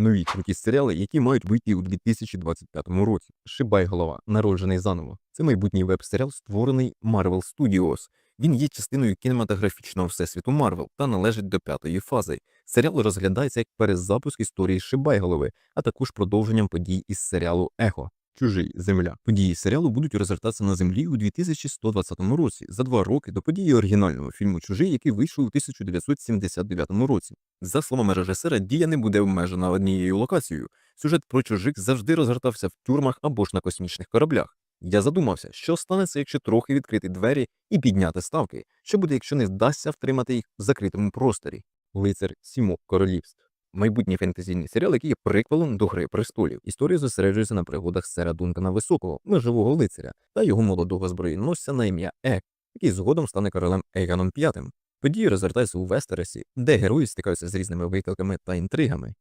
нові круті серіали, які мають вийти у 2025 році. Шибай голова, народжений заново. Це майбутній веб-серіал, створений Marvel Studios. Він є частиною кінематографічного всесвіту Марвел та належить до п'ятої фази. Серіал розглядається як перезапуск історії Шибайголови, а також продовженням подій із серіалу Ехо. Чужий земля. Події серіалу будуть розгортатися на землі у 2120 році за два роки до події оригінального фільму Чужий, який вийшов у 1979 році. За словами режисера, дія не буде обмежена однією локацією. Сюжет про чужих завжди розгортався в тюрмах або ж на космічних кораблях. Я задумався, що станеться, якщо трохи відкрити двері і підняти ставки. Що буде, якщо не вдасться втримати їх в закритому просторі? Лицар сімок королівств. Майбутній фентезійний серіал, який є приквелом до Гри престолів. Історія зосереджується на пригодах сера Дункана Високого, межового лицаря, та його молодого зброєносця на ім'я Ек, який згодом стане королем Ейганом V. Події розвертаються у Вестересі, де герої стикаються з різними викликами та інтригами.